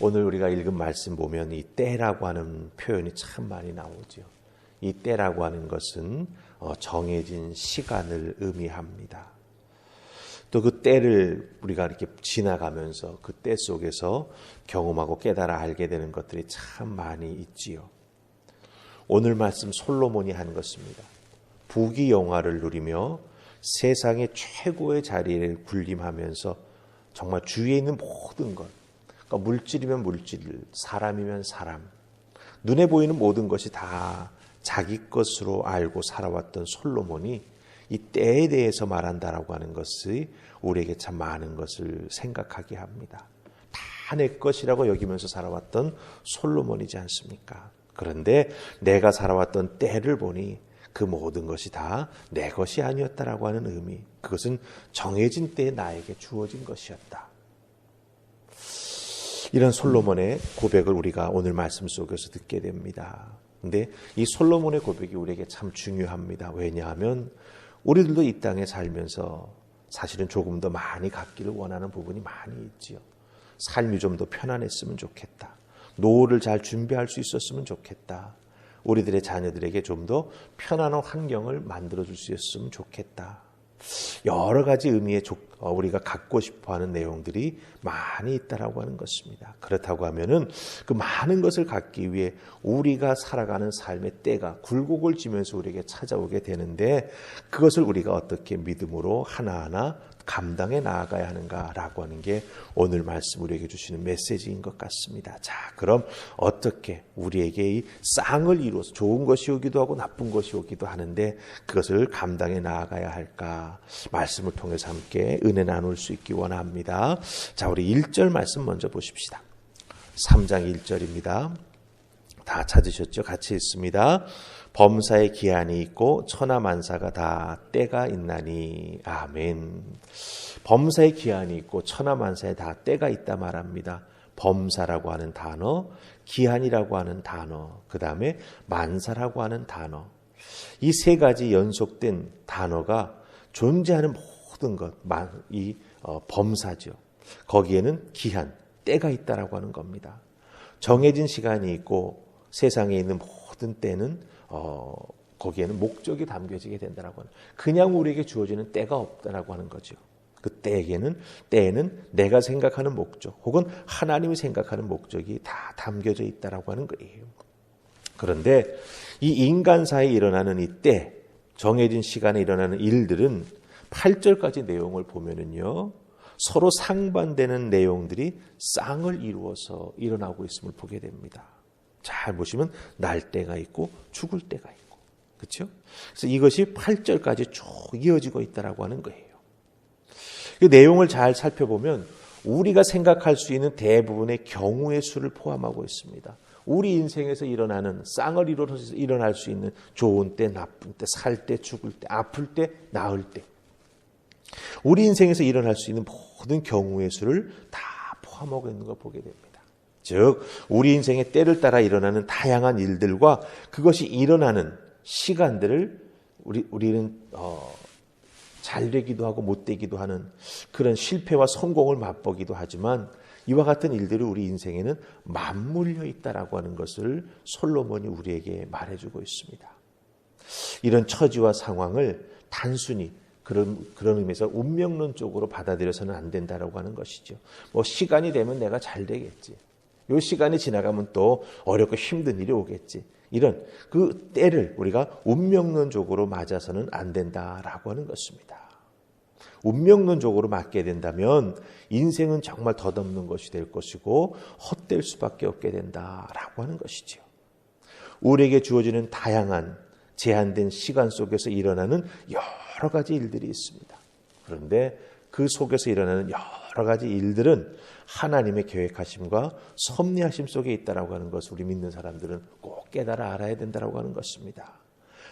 오늘 우리가 읽은 말씀 보면 이 때라고 하는 표현이 참 많이 나오죠. 이 때라고 하는 것은 어, 정해진 시간을 의미합니다. 또 그 때를 우리가 이렇게 지나가면서 그 때 속에서 경험하고 깨달아 알게 되는 것들이 참 많이 있지요. 오늘 말씀 솔로몬이 한 것입니다. 부귀 영화를 누리며 세상의 최고의 자리를 군림하면서 정말 주위에 있는 모든 것, 그러니까 물질이면 물질, 사람이면 사람, 눈에 보이는 모든 것이 다 자기 것으로 알고 살아왔던 솔로몬이 이 때에 대해서 말한다라고 하는 것이 우리에게 참 많은 것을 생각하게 합니다. 다 내 것이라고 여기면서 살아왔던 솔로몬이지 않습니까? 그런데 내가 살아왔던 때를 보니 그 모든 것이 다 내 것이 아니었다라고 하는 의미. 그것은 정해진 때에 나에게 주어진 것이었다. 이런 솔로몬의 고백을 우리가 오늘 말씀 속에서 듣게 됩니다. 근데 이 솔로몬의 고백이 우리에게 참 중요합니다. 왜냐하면 우리들도 이 땅에 살면서 사실은 조금 더 많이 갖기를 원하는 부분이 많이 있지요. 삶이 좀 더 편안했으면 좋겠다. 노후를 잘 준비할 수 있었으면 좋겠다. 우리들의 자녀들에게 좀 더 편안한 환경을 만들어 줄 수 있었으면 좋겠다. 여러 가지 의미의 어, 우리가 갖고 싶어 하는 내용들이 많이 있다라고 하는 것입니다. 그렇다고 하면은 그 많은 것을 갖기 위해 우리가 살아가는 삶의 때가 굴곡을 지면서 우리에게 찾아오게 되는데 그것을 우리가 어떻게 믿음으로 하나하나 감당해 나아가야 하는가라고 하는 게 오늘 말씀 우리에게 주시는 메시지인 것 같습니다. 자, 그럼 어떻게 우리에게 이 쌍을 이루어서 좋은 것이 오기도 하고 나쁜 것이 오기도 하는데 그것을 감당해 나아가야 할까? 말씀을 통해서 함께 은혜 나눌 수 있기 원합니다. 자, 우리 1절 말씀 먼저 보십시다. 3장 1절입니다. 다 찾으셨죠? 같이 있습니다. 범사의 기한이 있고 천하 만사가 다 때가 있나니 아멘. 범사의 기한이 있고 천하 만사에 다 때가 있다 말합니다. 범사라고 하는 단어, 기한이라고 하는 단어, 그 다음에 만사라고 하는 단어. 이 세 가지 연속된 단어가 존재하는 모든 것, 이 어, 범사죠. 거기에는 기한, 때가 있다라고 하는 겁니다. 정해진 시간이 있고 세상에 있는 모든 때는 어, 거기에는 목적이 담겨지게 된다라고 하는 그냥 우리에게 주어지는 때가 없다라고 하는 거죠. 그 때에게는 때에는 내가 생각하는 목적 혹은 하나님이 생각하는 목적이 다 담겨져 있다라고 하는 거예요. 그런데 이 인간사에 일어나는 이 때 정해진 시간에 일어나는 일들은 8절까지 내용을 보면은요. 서로 상반되는 내용들이 쌍을 이루어서 일어나고 있음을 보게 됩니다. 잘 보시면 날 때가 있고 죽을 때가 있고. 그렇죠? 그래서 이것이 8절까지 쭉 이어지고 있다라고 하는 거예요. 그 내용을 잘 살펴보면 우리가 생각할 수 있는 대부분의 경우의 수를 포함하고 있습니다. 우리 인생에서 일어나는 쌍을 이루어서 일어날 수 있는 좋은 때, 나쁜 때, 살 때, 죽을 때, 아플 때, 나을 때. 우리 인생에서 일어날 수 있는 모든 경우의 수를 다 포함하고 있는 걸 보게 됩니다. 즉, 우리 인생의 때를 따라 일어나는 다양한 일들과 그것이 일어나는 시간들을 우리, 우리는, 어, 잘 되기도 하고 못 되기도 하는 그런 실패와 성공을 맛보기도 하지만 이와 같은 일들이 우리 인생에는 맞물려 있다라고 하는 것을 솔로몬이 우리에게 말해주고 있습니다. 이런 처지와 상황을 단순히 그런 그런 의미에서 운명론적으로 받아들여서는 안 된다라고 하는 것이죠. 뭐 시간이 되면 내가 잘 되겠지. 요 시간이 지나가면 또 어렵고 힘든 일이 오겠지. 이런 그 때를 우리가 운명론적으로 맞아서는 안 된다라고 하는 것입니다. 운명론적으로 맞게 된다면 인생은 정말 덧없는 것이 될 것이고 헛될 수밖에 없게 된다라고 하는 것이지요. 우리에게 주어지는 다양한 제한된 시간 속에서 일어나는 여러 가지 일들이 있습니다. 그런데 그 속에서 일어나는 여러 가지 일들은 하나님의 계획하심과 섭리하심 속에 있다라고 하는 것을 우리 믿는 사람들은 꼭 깨달아 알아야 된다라고 하는 것입니다.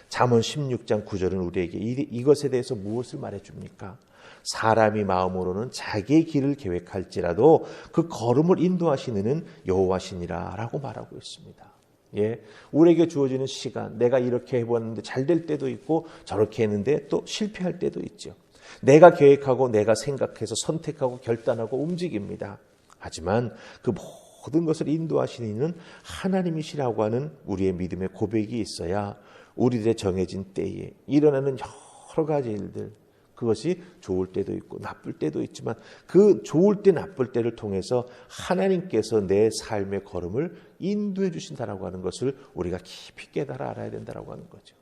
잠언 16장 9절은 우리에게 이것에 대해서 무엇을 말해 줍니까? 사람이 마음으로는 자기의 길을 계획할지라도 그 걸음을 인도하시는 여호와시니라라고 말하고 있습니다. 예, 우리에게 주어지는 시간, 내가 이렇게 해보았는데 잘 될 때도 있고 저렇게 했는데 또 실패할 때도 있죠. 내가 계획하고 내가 생각해서 선택하고 결단하고 움직입니다. 하지만 그 모든 것을 인도하시는 이는 하나님이시라고 하는 우리의 믿음의 고백이 있어야 우리들의 정해진 때에 일어나는 여러 가지 일들 그것이 좋을 때도 있고 나쁠 때도 있지만 그 좋을 때 나쁠 때를 통해서 하나님께서 내 삶의 걸음을 인도해 주신다라고 하는 것을 우리가 깊이 깨달아 알아야 된다라고 하는 거죠.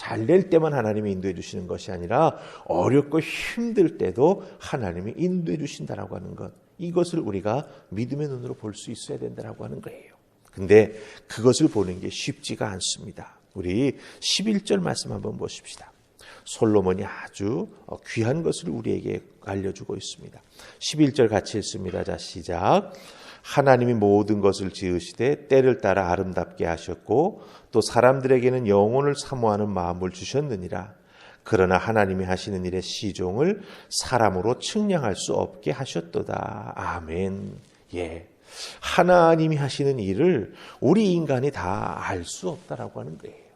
잘 될 때만 하나님이 인도해 주시는 것이 아니라 어렵고 힘들 때도 하나님이 인도해 주신다라고 하는 것. 이것을 우리가 믿음의 눈으로 볼 수 있어야 된다라고 하는 거예요. 근데 그것을 보는 게 쉽지가 않습니다. 우리 11절 말씀 한번 보십시다. 솔로몬이 아주 귀한 것을 우리에게 알려주고 있습니다. 11절 같이 읽습니다. 자, 시작. 하나님이 모든 것을 지으시되 때를 따라 아름답게 하셨고 또 사람들에게는 영혼을 사모하는 마음을 주셨느니라. 그러나 하나님이 하시는 일의 시종을 사람으로 측량할 수 없게 하셨도다. 아멘. 예. 하나님이 하시는 일을 우리 인간이 다 알 수 없다라고 하는 거예요.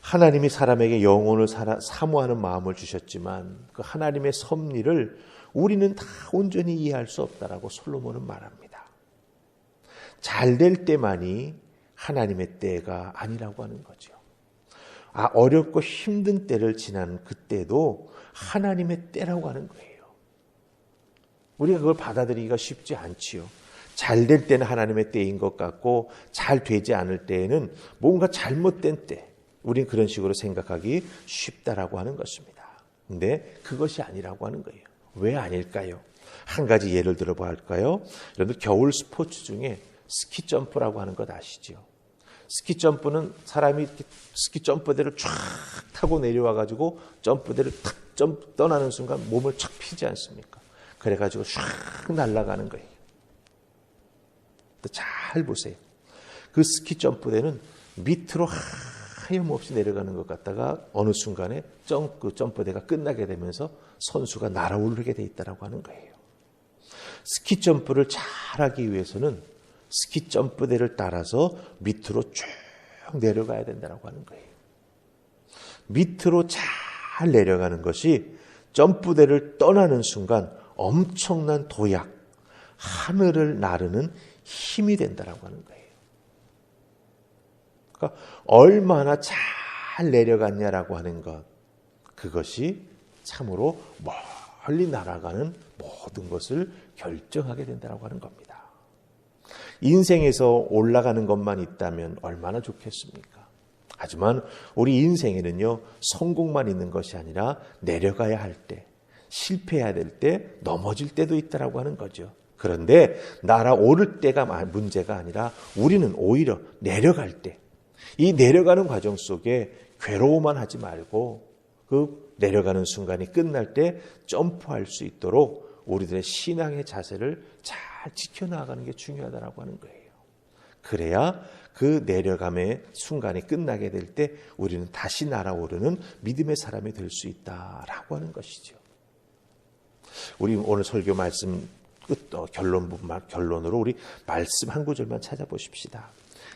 하나님이 사람에게 영혼을 사모하는 마음을 주셨지만 그 하나님의 섭리를 우리는 다 온전히 이해할 수 없다라고 솔로몬은 말합니다. 잘 될 때만이 하나님의 때가 아니라고 하는 거죠. 아, 어렵고 힘든 때를 지난 그때도 하나님의 때라고 하는 거예요. 우리가 그걸 받아들이기가 쉽지 않지요. 잘 될 때는 하나님의 때인 것 같고 잘 되지 않을 때에는 뭔가 잘못된 때, 우린 그런 식으로 생각하기 쉽다라고 하는 것입니다. 근데 그것이 아니라고 하는 거예요. 왜 아닐까요? 한 가지 예를 들어 볼까요? 여러분 겨울 스포츠 중에 스키 점프라고 하는 것 아시죠? 스키 점프는 사람이 이렇게 스키 점프대를 쫙 타고 내려와 가지고 점프대를 탁 점프 떠나는 순간 몸을 착 피지 않습니까? 그래 가지고 쫙 날아가는 거예요. 잘 보세요. 그 스키 점프대는 밑으로 하염없이 내려가는 것 같다가 어느 순간에 점프, 점프대가 끝나게 되면서 선수가 날아오르게 돼 있다라고 하는 거예요. 스키 점프를 잘하기 위해서는 스키 점프대를 따라서 밑으로 쭉 내려가야 된다라고 하는 거예요. 밑으로 잘 내려가는 것이 점프대를 떠나는 순간 엄청난 도약, 하늘을 나르는 힘이 된다라고 하는 거예요. 그러니까 얼마나 잘 내려갔냐라고 하는 것, 그것이 참으로 멀리 날아가는 모든 것을 결정하게 된다고 하는 겁니다. 인생에서 올라가는 것만 있다면 얼마나 좋겠습니까? 하지만 우리 인생에는요, 성공만 있는 것이 아니라 내려가야 할 때, 실패해야 될 때, 넘어질 때도 있다라고 하는 거죠. 그런데 날아오를 때가 문제가 아니라 우리는 오히려 내려갈 때, 이 내려가는 과정 속에 괴로워만 하지 말고 그 내려가는 순간이 끝날 때 점프할 수 있도록 우리들의 신앙의 자세를 잘 지켜나가는 게 중요하다라고 하는 거예요. 그래야 그 내려감의 순간이 끝나게 될 때 우리는 다시 날아오르는 믿음의 사람이 될 수 있다라고 하는 것이죠. 우리 오늘 설교 말씀 끝 어, 결론 결론으로 우리 말씀 한 구절만 찾아보십시다.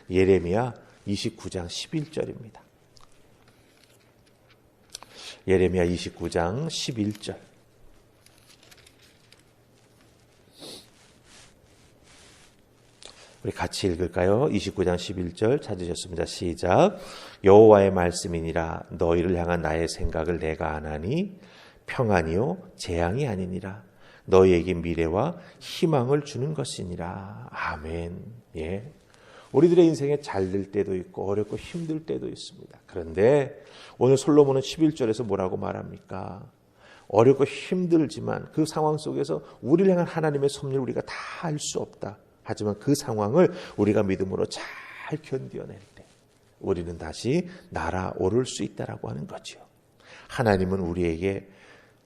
예레미야 29장 11절입니다. 예레미야 29장 11절. 우리 같이 읽을까요? 29장 11절 찾으셨습니다. 시작. 여호와의 말씀이니라 너희를 향한 나의 생각을 내가 아나니 평안이요 재앙이 아니니라 너희에게 미래와 희망을 주는 것이니라. 아멘. 예. 우리들의 인생에 잘 될 때도 있고 어렵고 힘들 때도 있습니다. 그런데 오늘 솔로몬은 11절에서 뭐라고 말합니까? 어렵고 힘들지만 그 상황 속에서 우리를 향한 하나님의 섭리를 우리가 다 알 수 없다. 하지만 그 상황을 우리가 믿음으로 잘 견뎌낼 때 우리는 다시 날아오를 수 있다라고 하는 거죠. 하나님은 우리에게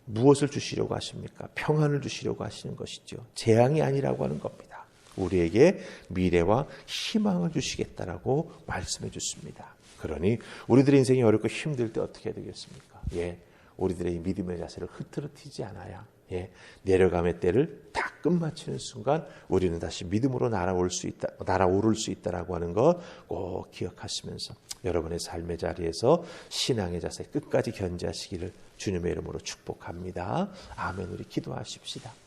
무엇을 주시려고 하십니까? 평안을 주시려고 하시는 것이죠. 재앙이 아니라고 하는 겁니다. 우리에게 미래와 희망을 주시겠다라고 말씀해 주십니다. 그러니 우리들의 인생이 어렵고 힘들 때 어떻게 해야 되겠습니까? 예. 우리들의 믿음의 자세를 흐트러뜨리지 않아야 예, 내려감의 때를 딱 끝마치는 순간 우리는 다시 믿음으로 날아올 수 있다, 날아오를 수 있다라고 하는 것 꼭 기억하시면서 여러분의 삶의 자리에서 신앙의 자세 끝까지 견지하시기를 주님의 이름으로 축복합니다. 아멘. 우리 기도하십시다.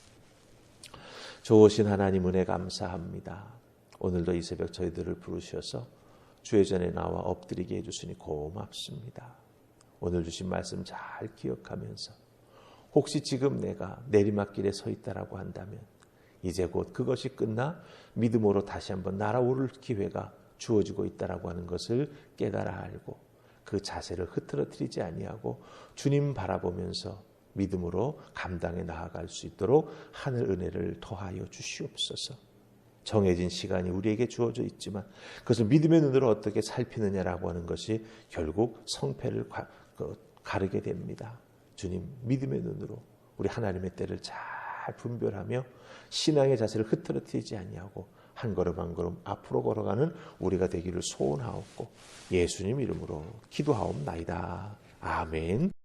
좋으신 하나님 은혜 감사합니다. 오늘도 이 새벽 저희들을 부르셔서 주의 전에 나와 엎드리게 해주시니 고맙습니다. 오늘 주신 말씀 잘 기억하면서 혹시 지금 내가 내리막길에 서 있다라고 한다면 이제 곧 그것이 끝나 믿음으로 다시 한번 날아오를 기회가 주어지고 있다라고 하는 것을 깨달아 알고 그 자세를 흐트러뜨리지 아니하고 주님 바라보면서 믿음으로 감당해 나아갈 수 있도록 하늘 은혜를 더하여 주시옵소서. 정해진 시간이 우리에게 주어져 있지만 그것을 믿음의 눈으로 어떻게 살피느냐라고 하는 것이 결국 성패를 가, 그, 가르게 됩니다. 주님 믿음의 눈으로 우리 하나님의 때를 잘 분별하며 신앙의 자세를 흐트러뜨리지 아니하고 한 걸음 한 걸음 앞으로 걸어가는 우리가 되기를 소원하옵고 예수님 이름으로 기도하옵나이다. 아멘.